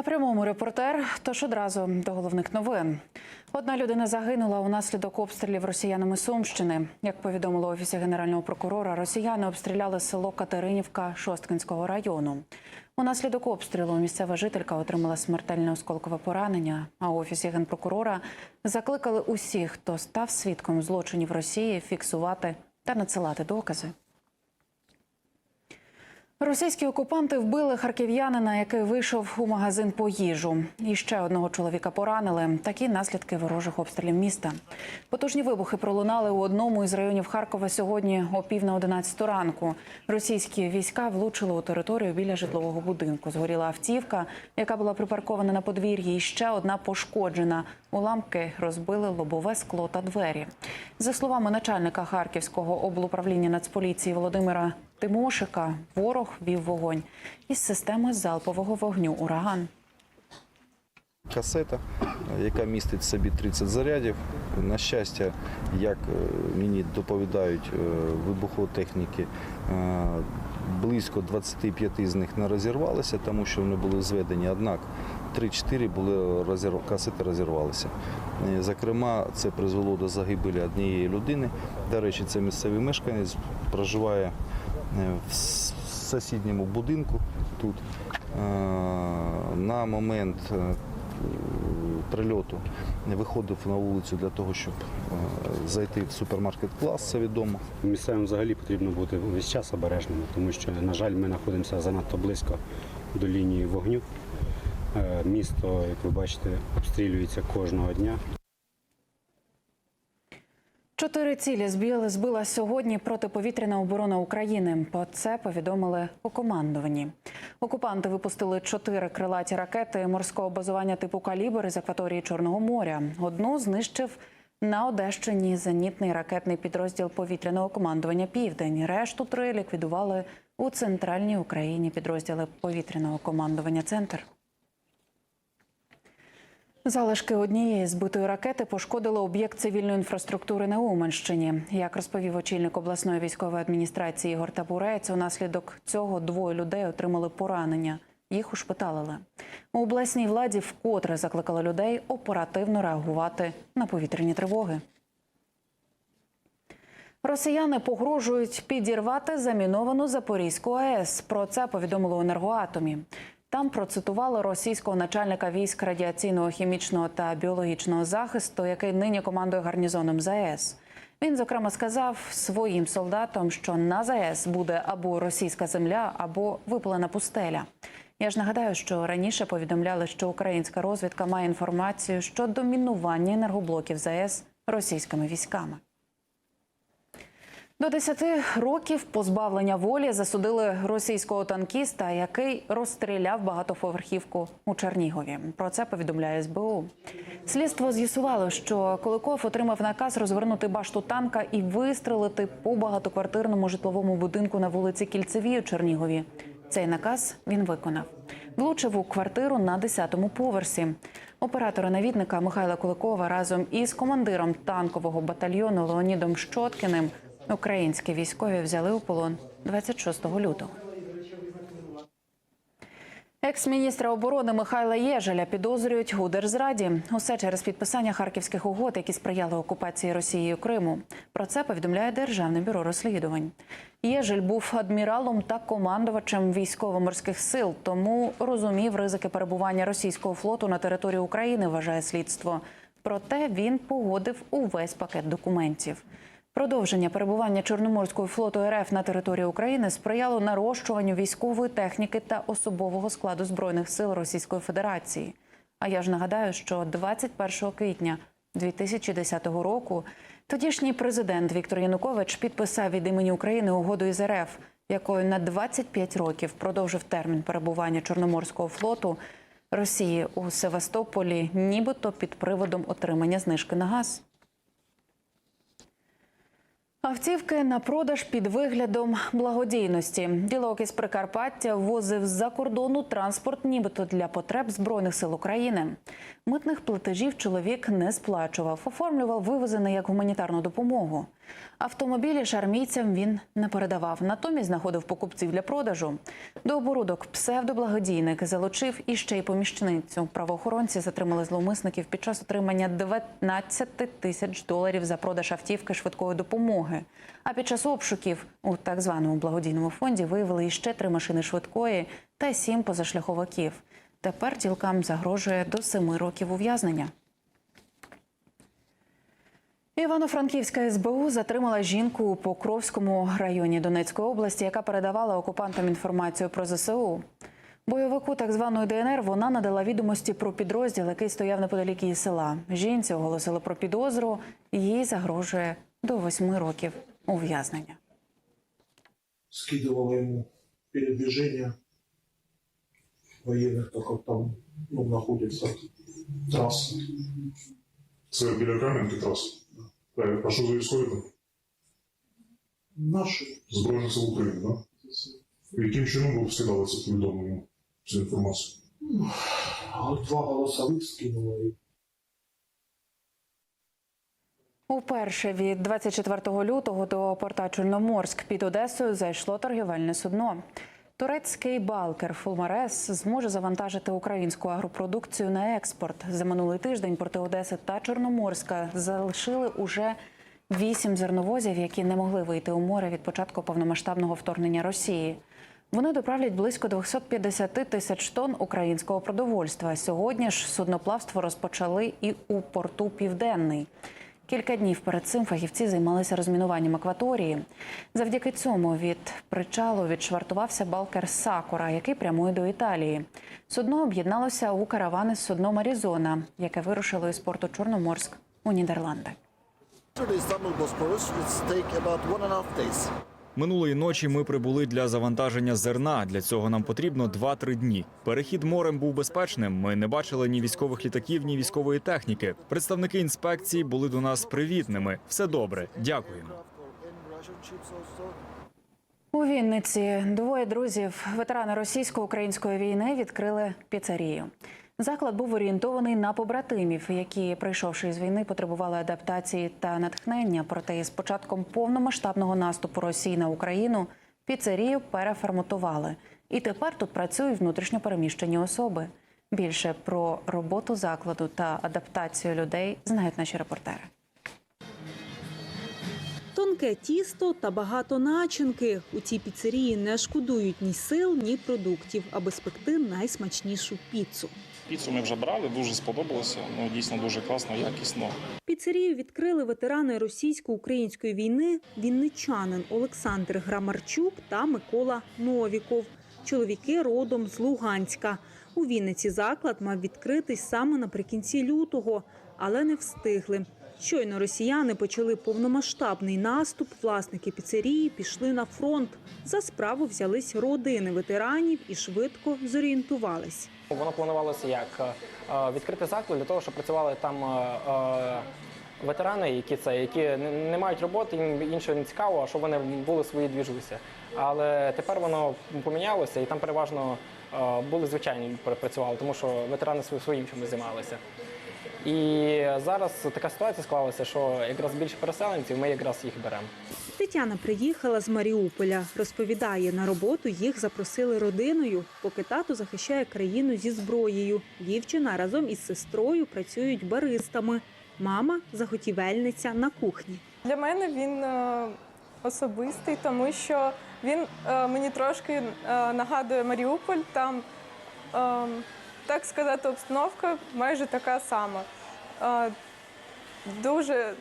На прямому репортер. Тож одразу до головних новин. Одна людина загинула унаслідок обстрілів росіянами Сумщини. Як повідомило офісі генерального прокурора, росіяни обстріляли село Катеринівка Шосткинського району. Унаслідок обстрілу місцева жителька отримала смертельне осколкове поранення. А у офісі генпрокурора закликали усіх, хто став свідком злочинів Росії, фіксувати та надсилати докази. Російські окупанти вбили харків'янина, який вийшов у магазин по їжу. І ще одного чоловіка поранили. Такі наслідки ворожих обстрілів міста. Потужні вибухи пролунали у одному із районів Харкова сьогодні о пів на 11 ранку. Російські війська влучили у територію біля житлового будинку. Згоріла автівка, яка була припаркована на подвір'ї. І ще одна пошкоджена. Уламки розбили лобове скло та двері. За словами начальника Харківського облуправління Нацполіції Володимира Тимошика, ворог вів вогонь із системи залпового вогню Ураган. Касета, яка містить в собі 30 зарядів. На щастя, як е, мені доповідають е, вибухотехніки, е, близько 25 з них не розірвалися, тому що вони були зведені. Однак 3-4 були розір... касети розірвалися. Зокрема, це призвело до загибелі однієї людини. До речі, це місцевий мешканець, проживає в сусідньому будинку тут. Е, На момент е, прильоту виходив на вулицю для того, щоб е, зайти в супермаркет клас, це відомо. Місцевим взагалі потрібно бути весь час обережними, тому що, на жаль, ми знаходимося занадто близько до лінії вогню. Е, Місто, як ви бачите, обстрілюється кожного дня. Чотири цілі збили збила сьогодні протиповітряна оборона України. Про це повідомили у командуванні. Окупанти випустили чотири крилаті ракети морського базування типу калібр із акваторії Чорного моря. Одну знищив на Одещині зенітний ракетний підрозділ повітряного командування Південь. Решту три ліквідували у центральній Україні підрозділи повітряного командування Центр. Залишки однієї збитої ракети пошкодили об'єкт цивільної інфраструктури на Уманщині. Як розповів очільник обласної військової адміністрації Ігор Табурець, унаслідок цього двоє людей отримали поранення. Їх ушпиталили. У обласній владі вкотре закликали людей оперативно реагувати на повітряні тривоги. Росіяни погрожують підірвати заміновану Запорізьку АЕС. Про це повідомили у енергоатомі. Там процитували російського начальника військ радіаційного, хімічного та біологічного захисту, який нині командує гарнізоном ЗАЕС. Він зокрема сказав своїм солдатам, що на ЗАЕС буде або російська земля, або випалена пустеля. Я ж нагадаю, що раніше повідомляли, що українська розвідка має інформацію щодо мінування енергоблоків ЗАЕС російськими військами. До 10 років позбавлення волі засудили російського танкіста, який розстріляв багатоповерхівку у Чернігові. Про це повідомляє СБУ. Слідство з'ясувало, що Куликов отримав наказ розвернути башту танка і вистрелити по багатоквартирному житловому будинку на вулиці Кільцевій у Чернігові. Цей наказ він виконав. Влучив у квартиру на 10-му поверсі. Оператори навідника Михайла Куликова разом із командиром танкового батальйону Леонідом Щоткіним українські військові взяли у полон 26 лютого. Екс-міністра оборони Михайла Єжеля підозрюють у держзраді. Усе через підписання харківських угод, які сприяли окупації Росією Криму. Про це повідомляє Державне бюро розслідувань. Єжель був адміралом та командувачем військово-морських сил, тому розумів ризики перебування російського флоту на території України. Вважає слідство. Проте він погодив увесь пакет документів. Продовження перебування Чорноморського флоту РФ на території України сприяло нарощуванню військової техніки та особового складу збройних сил Російської Федерації. А я ж нагадаю, що 21 квітня 2010 року тодішній президент Віктор Янукович підписав від імені України угоду із РФ, якою на 25 років продовжив термін перебування Чорноморського флоту Росії у Севастополі, нібито під приводом отримання знижки на газ. Автівки на продаж під виглядом благодійності. Ділок із Прикарпаття ввозив з-за кордону транспорт, нібито для потреб збройних сил України. Митних платежів чоловік не сплачував, оформлював вивезене як гуманітарну допомогу. Автомобілі ж армійцям він не передавав, натомість знаходив покупців для продажу. До оборудок псевдоблагодійник залучив іще й помічницю. Правоохоронці затримали зловмисників під час отримання 19 тисяч доларів за продаж автівки швидкої допомоги. А під час обшуків у так званому благодійному фонді виявили іще три машини швидкої та сім позашляховиків. Тепер ділкам загрожує до семи років ув'язнення. Івано-Франківська СБУ затримала жінку у Покровському районі Донецької області, яка передавала окупантам інформацію про ЗСУ. Бойовику так званої ДНР вона надала відомості про підрозділ, який стояв неподалік її села. Жінці оголосили про підозру. Їй загрожує до восьми років ув'язнення. скидывала ему передвижение военных, так как там ну, находится трасса. Це біля Кам'янки трас. Так, а що за військові? Наши Збройних сил України, так? Да? Яким чином ви скидали це повідомлення, цю інформацію? два голосовых скинула и Уперше від 24 лютого до порта Чорноморськ під Одесою зайшло торгівельне судно. Турецький балкер Фулмарес зможе завантажити українську агропродукцію на експорт. За минулий тиждень порти Одеси та Чорноморська залишили уже вісім зерновозів, які не могли вийти у море від початку повномасштабного вторгнення Росії. Вони доправлять близько 250 тисяч тонн українського продовольства. Сьогодні ж судноплавство розпочали і у порту Південний. Кілька днів перед цим фахівці займалися розмінуванням акваторії. Завдяки цьому від причалу відшвартувався балкер Сакура, який прямує до Італії. Судно об'єдналося у каравани з судном Арізона, яке вирушило із порту Чорноморськ у Нідерланди. Минулої ночі ми прибули для завантаження зерна. Для цього нам потрібно 2-3 дні. Перехід морем був безпечним. Ми не бачили ні військових літаків, ні військової техніки. Представники інспекції були до нас привітними. Все добре. Дякуємо. У Вінниці двоє друзів, ветерани російсько-української війни, відкрили піцерію. Заклад був орієнтований на побратимів, які, прийшовши з війни, потребували адаптації та натхнення. Проте із початком повномасштабного наступу Росії на Україну піцерію переформатували. І тепер тут працюють внутрішньопереміщені особи. Більше про роботу закладу та адаптацію людей знають наші репортери. Тонке тісто та багато начинки. У цій піцерії не шкодують ні сил, ні продуктів, аби спекти найсмачнішу піцу. Піцу ми вже брали, дуже сподобалося. Ну дійсно дуже класно, якісно. Піцерію відкрили ветерани російсько-української війни вінничанин Олександр Грамарчук та Микола Новіков. Чоловіки родом з Луганська. У Вінниці заклад мав відкритись саме наприкінці лютого, але не встигли. Щойно росіяни почали повномасштабний наступ. Власники піцерії пішли на фронт. За справу взялись родини ветеранів і швидко зорієнтувались. Воно планувалося як е, е, відкрити заклад для того, щоб працювали там е, ветерани, які це, які не мають роботи, їм іншого не цікаво, а щоб вони були свої двіжуся. Але тепер воно помінялося, і там переважно були звичайні працювали, тому що ветерани своїм чимось займалися. І зараз така ситуація склалася, що якраз більше переселенців, ми якраз їх беремо. Тетяна приїхала з Маріуполя. Розповідає, на роботу їх запросили родиною, поки тато захищає країну зі зброєю. Дівчина разом із сестрою працюють баристами. Мама заготівельниця на кухні. Для мене він е, особистий, тому що він е, мені трошки е, нагадує Маріуполь. Там, е, так сказати, обстановка майже така сама. Дуже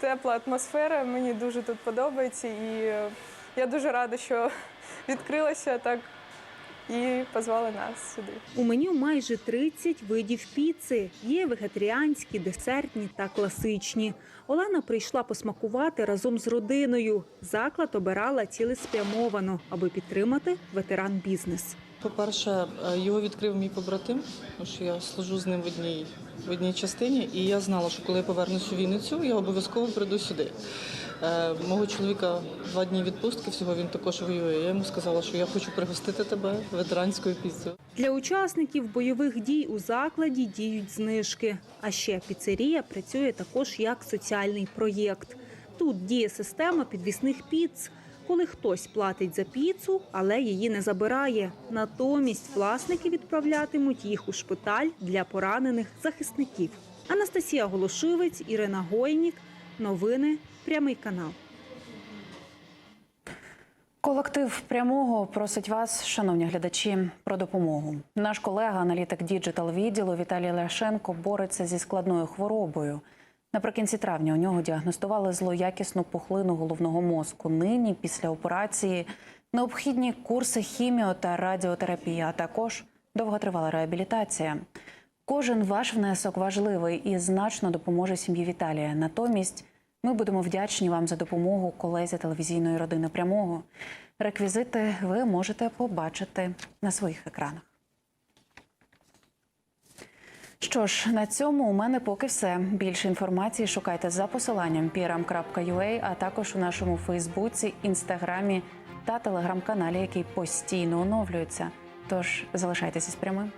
тепла атмосфера, мені дуже тут подобається, і я дуже рада, що відкрилося так і позвали нас сюди. У меню майже 30 видів піци. Є вегетаріанські, десертні та класичні. Олена прийшла посмакувати разом з родиною. Заклад обирала цілеспрямовано, аби підтримати ветеран бізнес. По-перше, е, його відкрив мій побратим, тому що я служу з ним в одній, в одній частині, і я знала, що коли я повернусь у Вінницю, я обов'язково прийду сюди. Е, мого чоловіка два дні відпустки, всього він також воює. Я йому сказала, що я хочу пригостити тебе ветеранською піцею. Для учасників бойових дій у закладі діють знижки. А ще піцерія працює також як соціальний проєкт. Тут діє система підвісних піц, коли хтось платить за піцу, але її не забирає. Натомість власники відправлятимуть їх у шпиталь для поранених захисників. Анастасія Голошивець, Ірина Гойнік. Новини. Прямий канал. Колектив прямого просить вас, шановні глядачі, про допомогу. Наш колега, аналітик діджитал відділу Віталій Ляшенко бореться зі складною хворобою. Наприкінці травня у нього діагностували злоякісну пухлину головного мозку. Нині, після операції, необхідні курси хіміо та радіотерапії, а також довготривала реабілітація. Кожен ваш внесок важливий і значно допоможе сім'ї Віталія. Натомість ми будемо вдячні вам за допомогу колезі телевізійної родини прямого. Реквізити ви можете побачити на своїх екранах. Що ж, на цьому у мене поки все. Більше інформації шукайте за посиланням pram.ua, а також у нашому Фейсбуці, Інстаграмі та телеграм-каналі, який постійно оновлюється. Тож залишайтеся з прямим.